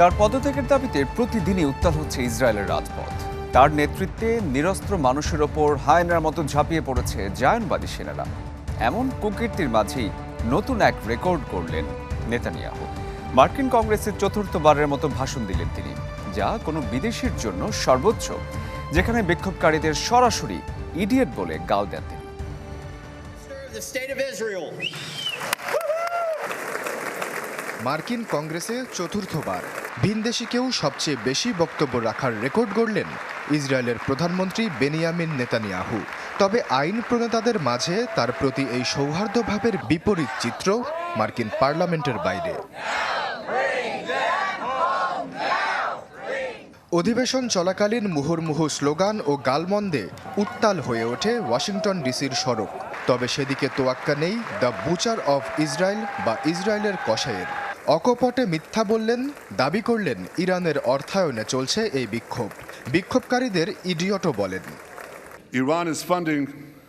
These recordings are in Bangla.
তার পদত্যাগের দাবিতে প্রতিদিনই উত্তাল হচ্ছে ইসরায়েলের রাজপথ। তার নেতৃত্বে নিরস্ত্র মানুষের ওপর হায়নার মতো ঝাঁপিয়ে পড়েছে জায়নবাদী সেনারা। এমন কুকীর্তির মাঝেই নতুন এক রেকর্ড করলেন নেতানিয়াহু। মার্কিন কংগ্রেসের চতুর্থবারের মতো ভাষণ দিলেন তিনি যা কোনো বিদেশির জন্য সর্বোচ্চ যেখানে বিক্ষোভকারীদের সরাসরি ইডিয়েট বলে গাল দেন তিনি. মার্কিন কংগ্রেসে চতুর্থবার ভিনদেশিকেও সবচেয়ে বেশি বক্তব্য রাখার রেকর্ড গড়লেন ইসরায়েলের প্রধানমন্ত্রী বেনিয়ামিন নেতানিয়াহু। তবে আইন প্রণেতাদের মাঝে তার প্রতি এই সৌহার্দ্যভাবের বিপরীত চিত্র মার্কিন পার্লামেন্টের বাইরে। অধিবেশন চলাকালীন মুহুর্মুহু স্লোগান ও গালমন্দে উত্তাল হয়ে ওঠে ওয়াশিংটন ডিসির সড়ক। তবে সেদিকে তোয়াক্কা নেই দ্য বুচার অফ ইসরায়েল বা ইসরায়েলের কসাইয়ের। অকপটে মিথ্যা বললেন দাবি করলেন ইরানের অর্থায়নে চলছে এই বিক্ষোভ। বিক্ষোভকারীদের ইডিয়টও বলেন। Iran is funding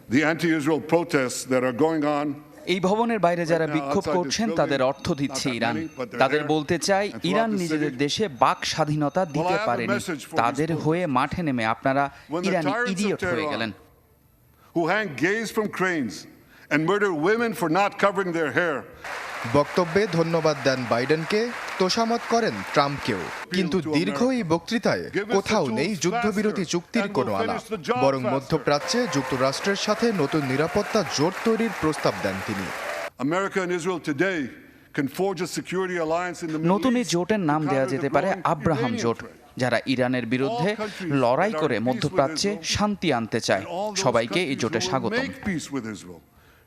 the anti Israel protests that are going on. এই ভবনের বাইরে যারা বিক্ষোভ করছেন তাদের অর্থ দিচ্ছে ইরান। তাদের বলতে চাই ইরান নিজেদের দেশে বাক স্বাধীনতা দিতে পারেনি। তাদের হয়ে মাঠে নেমে আপনারা ইরানি ইডিয়ট হয়ে গেলেন। Who hang gays from cranes and murder women for not covering their hair. বক্তব্যে ধন্যবাদ দেন বাইডেনকে তোষামত করেন ট্রাম্পকেও। কিন্তু দীর্ঘ এই বক্তৃতায় কোথাও নেই যুদ্ধবিরতি চুক্তির কোনো আলাপ বরং মধ্যপ্রাচ্যে যুক্তরাষ্ট্রের সাথে নতুন নিরাপত্তা জোট তৈরির প্রস্তাব দেন তিনি। নতুন এই জোটের নাম দেওয়া যেতে পারে আব্রাহাম জোট যারা ইরানের বিরুদ্ধে লড়াই করে মধ্যপ্রাচ্যে শান্তি আনতে চায়। সবাইকে এই জোটে who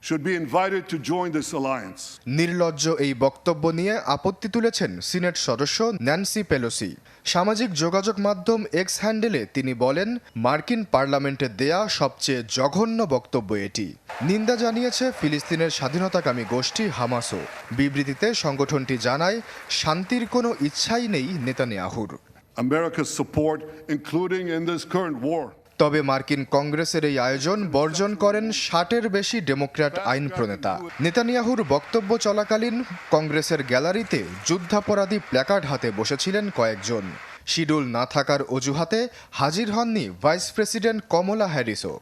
should be invited to join this alliance. নির্লজ্জ এই বক্তব্য নিয়ে আপত্তি তুলেছেন সিনেট সদস্য ন্যান্সি পেলোসি সামাজিক যোগাযোগ মাধ্যম এক্স হ্যান্ডেলে তিনি বলেন মার্কিন পার্লামেন্টে দেয়া সবচেয়ে জঘন্য বক্তব্য এটি নিন্দা জানিয়েছে ফিলিস্তিনের স্বাধীনতাকামী গোষ্ঠী হামাসও বিবৃতিতে সংগঠনটি জানায় শান্তির কোনো ইচ্ছাই নেই নেতানিয়াহুর America's support, including in this current war. তবে মার্কিন কংগ্রেসের এই আয়োজন বর্জন করেন ষাটের বেশি ডেমোক্র্যাট আইন প্রণেতা। নেতানিয়াহুর বক্তব্য চলাকালীন কংগ্রেসের গ্যালারিতে যুদ্ধাপরাধী প্ল্যাকার্ড হাতে বসেছিলেন কয়েকজন। শিডিউল না থাকার অজুহাতে হাজির হননি ভাইস প্রেসিডেন্ট কমলা হ্যারিসও।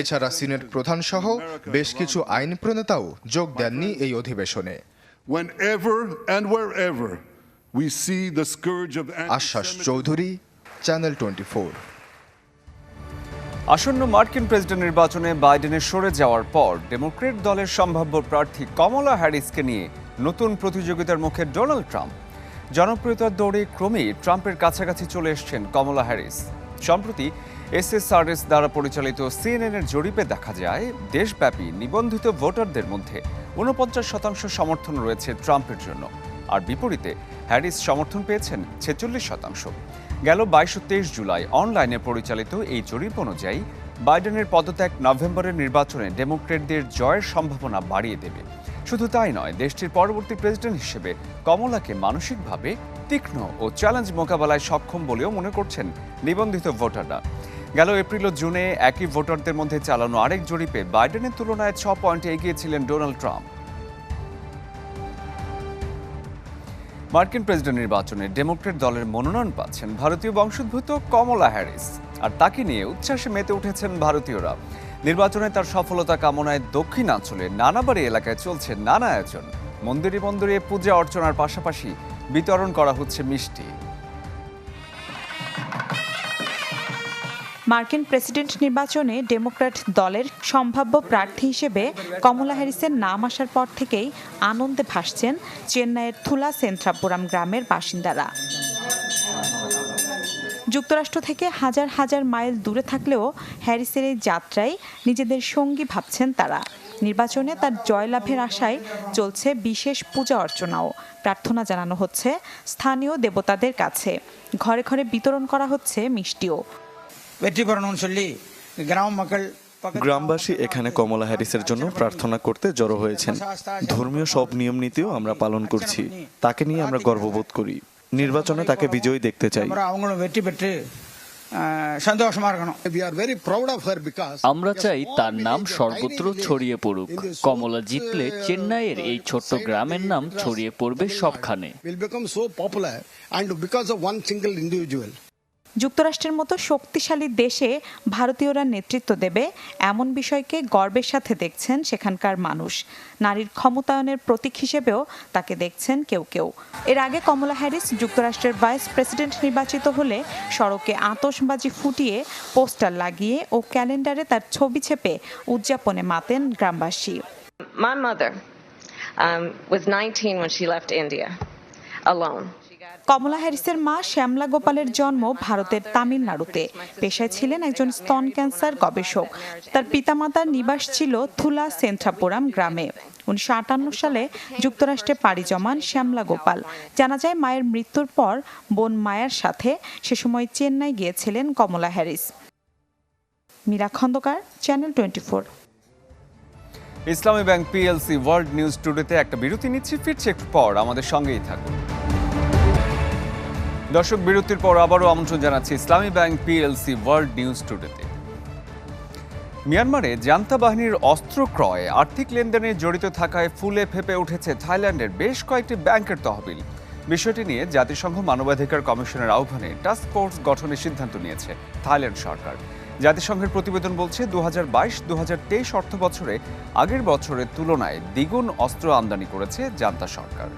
এছাড়া সিনেট প্রধান সহ বেশ কিছু আইন প্রণেতাও যোগ দেননি এই অধিবেশনে। আশ্বাস চৌধুরী চ্যানেল টোয়েন্টি আসন্ন মার্কিন প্রেসিডেন্ট নির্বাচনে বাইডেনের সরে যাওয়ার পর ডেমোক্রেট দলের সম্ভাব্য প্রার্থী কমলা হ্যারিসকে নিয়ে নতুন প্রতিযোগিতার মুখে ডোনাল্ড ট্রাম্প। জনপ্রিয়তার দৌড়ে ক্রমেই ট্রাম্পের কাছাকাছি চলে এসছেন কমলা হ্যারিস। সম্প্রতি এসএসআরএস দ্বারা পরিচালিত সিএনএন এর জরিপে দেখা যায়, দেশব্যাপী নিবন্ধিত ভোটারদের মধ্যে ঊনপঞ্চাশ শতাংশ সমর্থন রয়েছে ট্রাম্পের জন্য। আর বিপরীতে, হ্যারিস সমর্থন পেয়েছেন ছেচল্লিশ শতাংশ। গেল বাইশ তেইশ জুলাই। অনলাইনে পরিচালিত এই জরিপ অনুযায়ী বাইডেনের পদত্যাগ নভেম্বরের নির্বাচনে ডেমোক্রেটদের জয়ের সম্ভাবনা বাড়িয়ে দেবে। শুধু তাই নয়, দেশটির পরবর্তী প্রেসিডেন্ট হিসেবে কমলাকে মানসিকভাবে তীক্ষ্ণ ও চ্যালেঞ্জ মোকাবেলায় সক্ষম বলেও মনে করছেন নিবন্ধিত ভোটাররা। গেল এপ্রিল ও জুনে একই ভোটারদের মধ্যে চালানো আরেক জরিপে বাইডেনের তুলনায় ছ পয়েন্টে এগিয়েছিলেন ডোনাল্ড ট্রাম্প। মার্কিন প্রেসিডেন্ট নির্বাচনে ডেমোক্রেট দলের মনোনয়ন পাচ্ছেন ভারতীয় বংশোদ্ভূত কমলা হ্যারিস। আর তাকে নিয়ে উচ্ছ্বাসে মেতে উঠেছেন ভারতীয়রা। নির্বাচনে তার সফলতা কামনায় দক্ষিণাঞ্চলে নানাবাড়ি এলাকায় চলছে নানা আয়োজন। মন্দিরে মন্দিরে পূজা অর্চনার পাশাপাশি বিতরণ করা হচ্ছে মিষ্টি। মার্কিন প্রেসিডেন্ট নির্বাচনে ডেমোক্র্যাট দলের সম্ভাব্য প্রার্থী হিসেবে কমলা হ্যারিসের নাম আসার পর থেকেই আনন্দে ভাসছেন চেন্নাইয়ের থুলা সেন্থ্রাপুরাম গ্রামের বাসিন্দারা। যুক্তরাষ্ট্র থেকে হাজার হাজার মাইল দূরে থাকলেও হ্যারিসের এই যাত্রায় নিজেদের সঙ্গী ভাবছেন তারা। নির্বাচনে তার জয়লাভের আশায় চলছে বিশেষ পূজা অর্চনাও। প্রার্থনা জানানো হচ্ছে স্থানীয় দেবতাদের কাছে। ঘরে ঘরে বিতরণ করা হচ্ছে মিষ্টিও। வெற்றி பெறணும்னு சொல்லி கிராம மக்கள் பக்கத்து গ্রামবাসী এখানে কমলা হ্যারিসের জন্য প্রার্থনা করতে জড়ো হয়েছেন ধর্মীয় সব নিয়ম নীতিও আমরা পালন করছি তাকে নিয়ে আমরা গর্ববোধ করি নির্বাচনে তাকে বিজয়ী দেখতে চাই முறை அவங்களும் வெற்றி பெற்று সন্তোষ মার্গন We are very proud of her because আমরা চাই তার নাম সর্বত্র ছড়িয়ে পড়ুক কমলা জিতলে চেন্নাইয়ের এই ছোট্ট গ্রামের নাম ছড়িয়ে পড়বে সবখানে যুক্তরাষ্ট্রের মতো শক্তিশালী দেশে ভারতীয়রা নেতৃত্ব দেবে এমন বিষয়কে গর্বের সাথে দেখছেন সেখানকার মানুষ। নারীর ক্ষমতায়নের প্রতীক হিসেবেও তাকে দেখছেন কেউ কেউ। এর আগে কমলা হ্যারিস যুক্তরাষ্ট্রের ভাইস প্রেসিডেন্ট নির্বাচিত হলে সড়কে আতশবাজি ফুটিয়ে পোস্টার লাগিয়ে ও ক্যালেন্ডারে তার ছবি ছেপে উদযাপনে মাতেন গ্রামবাসী। My mother um, was 19 when she left India. Kamala হ্যারিসের মা শ্যামলা গোপালের জন্ম ভারতের তামিলনাড়ুতে। পেশায় ছিলেন একজন স্তন ক্যান্সার গবেষক। তার পিতামাতার নিবাস ছিল থুলা সেন্ট্রাপুরাম গ্রামে। উনিশশো আটান্ন সালে যুক্তরাষ্ট্রে পাড়ি জমান শ্যামলা গোপাল। জানা যায়, মায়ের মৃত্যুর পর বোন মায়ার সাথে সে সময় চেন্নাই গিয়েছিলেন Kamala Harris. Meera Khandakar, channel twenty Islami bank PLC world news টুডেতে একটা বিরতি নিচ্ছি, ফিরছি একটু পর। আমাদের সঙ্গেই থাকুন। দর্শক, বিরতির পর আবারও আমন্ত্রণ জানাচ্ছি Islami bank PLC world news টুডেতে মিয়ানমারে জান্তা বাহিনীর অস্ত্র ক্রয়ে আর্থিক লেনদেনে জড়িত থাকায় ফুলে ফেপে উঠেছে থাইল্যান্ডের বেশ কয়েকটি ব্যাংকের তহবিল। বিষয়টি নিয়ে জাতিসংঘ মানবাধিকার কমিশনের আহ্বানে টাস্ক ফোর্স গঠনের সিদ্ধান্ত নিয়েছে থাইল্যান্ড সরকার। জাতিসংঘের প্রতিবেদন বলছে দু হাজার বাইশ দু হাজার তেইশ অর্থ বছরে আগের বছরের তুলনায় দ্বিগুণ অস্ত্র আমদানি করেছে জান্তা সরকার।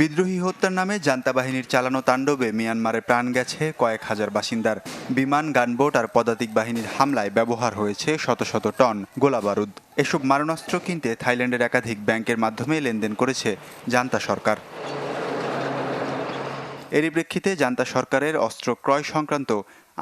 বিদ্রোহী হত্যার নামে জান্তা বাহিনীর চালানো তাণ্ডবে মিয়ানমারে প্রাণ গেছে কয়েক হাজার বাসিন্দার। বিমান, গানবোট আর পদাতিক বাহিনীর হামলায় ব্যবহার হয়েছে শত শত টন গোলাবারুদ। এসব মারণাস্ত্র কিনতে থাইল্যান্ডের একাধিক ব্যাংকের মাধ্যমে লেনদেন করেছে জান্তা সরকার। এরই প্রেক্ষিতে জান্তা সরকারের অস্ত্র ক্রয় সংক্রান্ত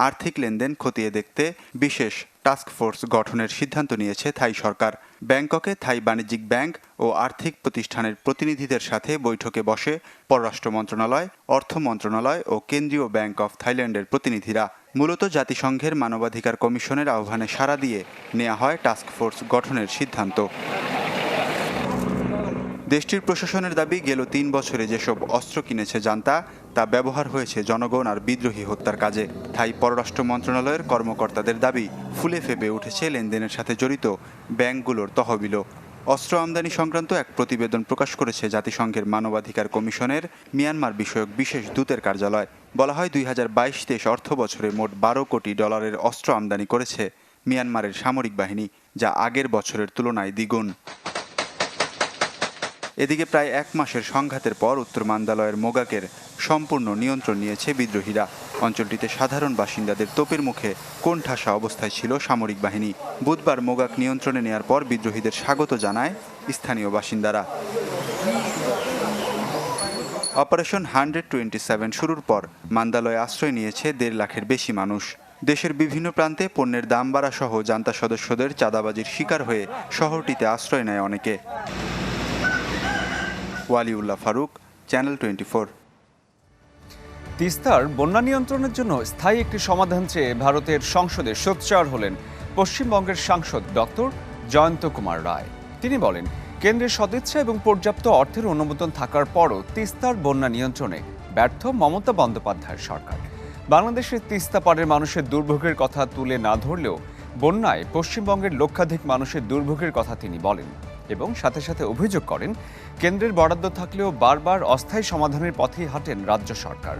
আর্থিক লেনদেন খতিয়ে দেখতে বিশেষ টাস্ক ফোর্স গঠনের সিদ্ধান্ত নিয়েছে থাই সরকার। ব্যাংককে থাই বাণিজ্যিক ব্যাংক ও আর্থিক প্রতিষ্ঠানের প্রতিনিধিদের সাথে বৈঠকে বসে পররাষ্ট্র মন্ত্রণালয়, অর্থ মন্ত্রণালয় ও কেন্দ্রীয় ব্যাংক অফ থাইল্যান্ডের প্রতিনিধিরা মূলত জাতিসংঘের মানবাধিকার কমিশনের আহ্বানে সাড়া দিয়ে নেওয়া হয় টাস্ক ফোর্স গঠনের সিদ্ধান্ত। দেশটির প্রশাসনের দাবি, গেল তিন বছরে যেসব অস্ত্র কিনেছে জান্তা, তা ব্যবহার হয়েছে জনগণ আর বিদ্রোহী হত্যার কাজে। থাই পররাষ্ট্র মন্ত্রণালয়ের কর্মকর্তাদের দাবি, ফুলে ফেপে উঠেছে লেনদেনের সাথে জড়িত ব্যাংকগুলোর তহবিলও। অস্ত্র আমদানি সংক্রান্ত এক প্রতিবেদন প্রকাশ করেছে জাতিসংঘের মানবাধিকার কমিশনের মিয়ানমার বিষয়ক বিশেষ দূতের কার্যালয়। বলা হয়, দুই হাজার বাইশ তেইশ অর্থ বছরে মোট বারো কোটি ডলারের অস্ত্র আমদানি করেছে মিয়ানমারের সামরিক বাহিনী, যা আগের বছরের তুলনায় দ্বিগুণ। এদিকে প্রায় এক মাসের সংঘাতের পর উত্তর মান্দালয়ের মোগাকের সম্পূর্ণ নিয়ন্ত্রণ নিয়েছে বিদ্রোহীরা। অঞ্চলটিতে সাধারণ বাসিন্দাদের তোপের মুখে কোণঠাসা অবস্থায় ছিল সামরিক বাহিনী। বুধবার মোগাক নিয়ন্ত্রণে নেয়ার পর বিদ্রোহীদের স্বাগত জানায় স্থানীয় বাসিন্দারা। অপারেশন হান্ড্রেড টোয়েন্টি সেভেন শুরুর পর মান্দালয়ে আশ্রয় নিয়েছে দেড় লাখের বেশি মানুষ। দেশের বিভিন্ন প্রান্তে পণ্যের দাম বাড়া সহ জান্তা সদস্যদের চাঁদাবাজির শিকার হয়ে শহরটিতে আশ্রয় নেয় অনেকে। ওয়ালিউল্লাহ ফারুক চ্যানেল টোয়েন্টি তিস্তার বন্যা নিয়ন্ত্রণের জন্য স্থায়ী একটি সমাধান চেয়ে ভারতের সংসদে সোচ্চার হলেন পশ্চিমবঙ্গের সাংসদ ডক্টর জয়ন্ত কুমার রায়। তিনি বলেন, কেন্দ্রের সদিচ্ছা এবং পর্যাপ্ত অর্থের অনুমোদন থাকার পরও তিস্তার বন্যা নিয়ন্ত্রণে ব্যর্থ মমতা বন্দ্যোপাধ্যায়ের সরকার। বাংলাদেশের তিস্তা পাড়ের মানুষের দুর্ভোগের কথা তুলে না ধরলেও বন্যায় পশ্চিমবঙ্গের লক্ষাধিক মানুষের দুর্ভোগের কথা তিনি বলেন। এবং সাথে সাথে অভিযোগ করেন, কেন্দ্রের বরাদ্দ থাকলেও বারবার অস্থায়ী সমাধানের পথেই হাঁটেন রাজ্য সরকার।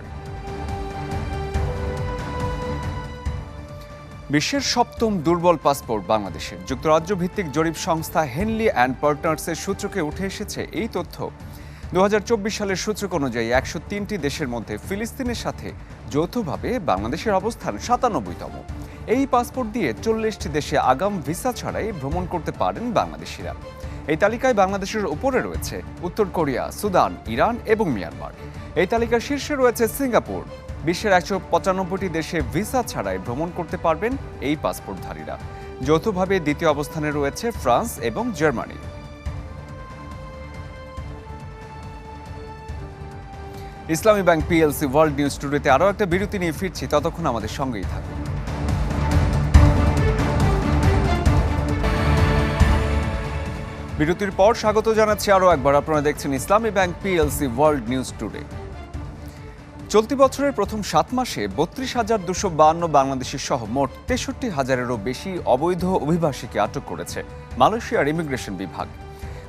বিশ্বের সপ্তম দুর্বল পাসপোর্ট বাংলাদেশের যুক্তরাজ্য ভিত্তিক জরিপ সংস্থা হেনলি অ্যান্ড পার্টনার্সের সূচকে উঠে এসেছে এই তথ্য। দু হাজার চব্বিশ সালের সূচক অনুযায়ী একশো তিনটি দেশের মধ্যে ফিলিস্তিনের সাথে যৌথভাবে বাংলাদেশের অবস্থান সাতানব্বইতম। এই পাসপোর্ট দিয়ে চল্লিশটি দেশে আগাম ভিসা ছাড়াই ভ্রমণ করতে পারেন বাংলাদেশিরা। এই তালিকায় বাংলাদেশের উপরে রয়েছে উত্তর কোরিয়া, সুদান, ইরান এবং মিয়ানমার। এই তালিকার শীর্ষে রয়েছে সিঙ্গাপুর। বিশ্বের একশো পঁচানব্বইটি দেশে ভিসা ছাড়াই ভ্রমণ করতে পারবেন এই পাসপোর্টধারীরা। যৌথভাবে দ্বিতীয় অবস্থানে রয়েছে ফ্রান্স এবং জার্মানি। ইসলামী ব্যাংক পিএলসি ওয়ার্ল্ড নিউজ স্টুডিওতে আরও একটা বিরতি নিয়ে ফিরছি। ততক্ষণ আমাদের সঙ্গেই থাকুন। বিরতির পর স্বাগত জানাচ্ছি আরও একবার। আপনারা দেখছেন Islami bank PLC world news today. চলতি বছরের প্রথম সাত মাসে বত্রিশ হাজার দুশো বান্ন বাংলাদেশি সহ মোট তেষট্টি হাজারেরও বেশি অবৈধ অভিবাসীকে আটক করেছে মালয়েশিয়ার ইমিগ্রেশন বিভাগ।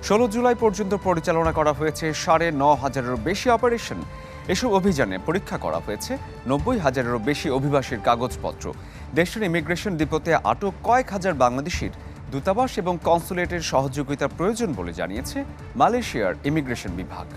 ষোলো জুলাই পর্যন্ত পরিচালনা করা হয়েছে, সাড়ে ন হাজারেরও বেশি অপারেশন। এসব অভিযানে পরীক্ষা করা হয়েছে, নব্বই হাজারেরও বেশি অভিবাসীর কাগজপত্র। দেশের ইমিগ্রেশন ডিপোতে আটক কয়েক হাজার বাংলাদেশির দূতাবাস এবং কনসুলেটের সহযোগিতার প্রয়োজন বলে জানিয়েছে মালয়েশিয়ার ইমিগ্রেশন বিভাগ।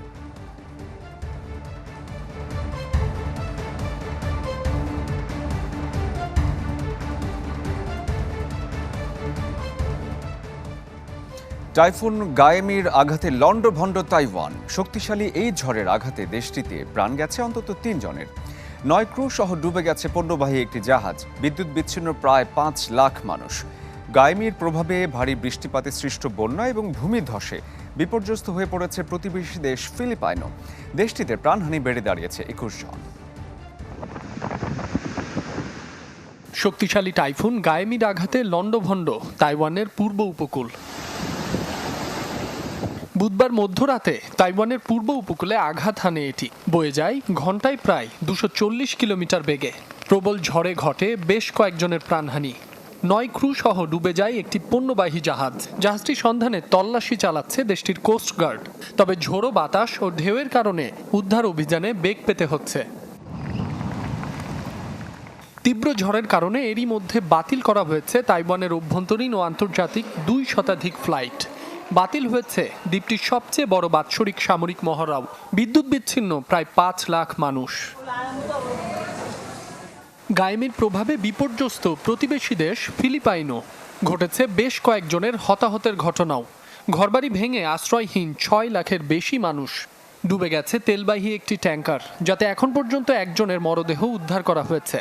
টাইফুন গায়েমির আঘাতে লন্ডভন্ড তাইওয়ান। শক্তিশালী এই ঝড়ের আঘাতে দেশটিতে প্রাণ গেছে অন্তত তিনজনের নয় ক্রু সহ ডুবে গেছে পণ্যবাহী একটি জাহাজ। বিদ্যুৎ বিচ্ছিন্ন প্রায় পাঁচ লাখ মানুষ। গায়েমির প্রভাবে ভারী বৃষ্টিপাতে সৃষ্ট বন্যা এবং ভূমিধসে বিপর্যস্ত হয়ে পড়েছে প্রতিবেশী দেশ ফিলিপাইনও। দেশটিতে প্রাণহানি বেড়ে দাঁড়িয়েছে একুশ জন। শক্তিশালী টাইফুন গায়েমির আঘাতে লণ্ডভণ্ড, তাইওয়ানের পূর্ব উপকূল। বুধবার মধ্যরাতে তাইওয়ানের পূর্ব উপকূলে আঘাত হানে এটি। বয়ে যায় ঘন্টায় প্রায় দুশো কিলোমিটার বেগে। প্রবল ঝড়ে ঘটে বেশ কয়েকজনের প্রাণহানি। নয় ক্রু সহ ডুবে যায় একটি পণ্যবাহী জাহাজ। জাহাজটি সন্ধানে তল্লাশি চালাচ্ছে দেশটির কোস্টগার্ড তবে ঝোড়ো বাতাস ও ঢেউয়ের কারণে উদ্ধার অভিযানে বেগ পেতে হচ্ছে। তীব্র ঝড়ের কারণে এরই মধ্যে বাতিল করা হয়েছে তাইওয়ানের অভ্যন্তরীণ ও আন্তর্জাতিক দুই শতাধিক ফ্লাইট। বাতিল হয়েছে দ্বীপটির সবচেয়ে বড় বাৎসরিক সামরিক মহড়াও। বিদ্যুৎ বিচ্ছিন্ন প্রায় পাঁচ লাখ মানুষ। গায়েমের প্রভাবে বিপর্যস্ত প্রতিবেশী দেশ ফিলিপাইনও। ঘটেছে বেশ কয়েকজনের হতাহতের ঘটনাও। ঘরবাড়ি ভেঙে আশ্রয়হীন ছয় লাখের বেশি মানুষ। ডুবে গেছে তেলবাহী একটি ট্যাঙ্কার যাতে এখন পর্যন্ত একজনের মরদেহ উদ্ধার করা হয়েছে।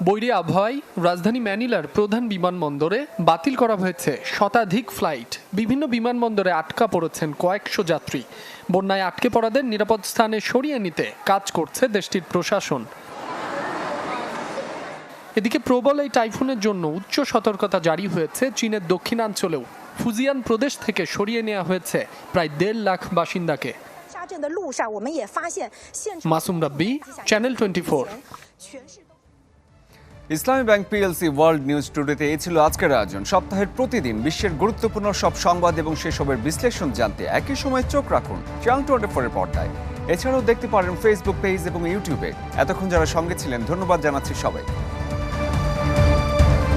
বৈরী আবহাওয়ায় রাজধানী ম্যানিলার প্রধান বিমানবন্দরে বাতিল করা হয়েছে শতাধিক ফ্লাইট বিভিন্ন বিমানবন্দরে আটকা পড়েছেন কয়েকশো যাত্রী বন্যায় আটকে পড়াদের নিরাপদ স্থানে সরিয়ে নিতে কাজ করছে দেশটির প্রশাসন এদিকে প্রবল এই টাইফুনের জন্য উচ্চ সতর্কতা জারি হয়েছে চীনের দক্ষিণাঞ্চলেও ফুজিয়ান প্রদেশ থেকে সরিয়ে নেওয়া হয়েছে প্রায় দেড় lakh বাসিন্দাকে Masum Rabbi channel twenty Islami bank PLC world news টুডেতে এই ছিল আজকের আয়োজন। সপ্তাহের প্রতিদিন বিশ্বের গুরুত্বপূর্ণ সব সংবাদ এবং সেসবের বিশ্লেষণ জানতে একই সময় চোখ রাখুন চ্যানেল টোয়েন্টি ফোরের পর্দায়। এছাড়াও দেখতে পারেন ফেসবুক পেজ এবং ইউটিউবে এতক্ষণ যারা সঙ্গে ছিলেন, ধন্যবাদ জানাচ্ছি সবাই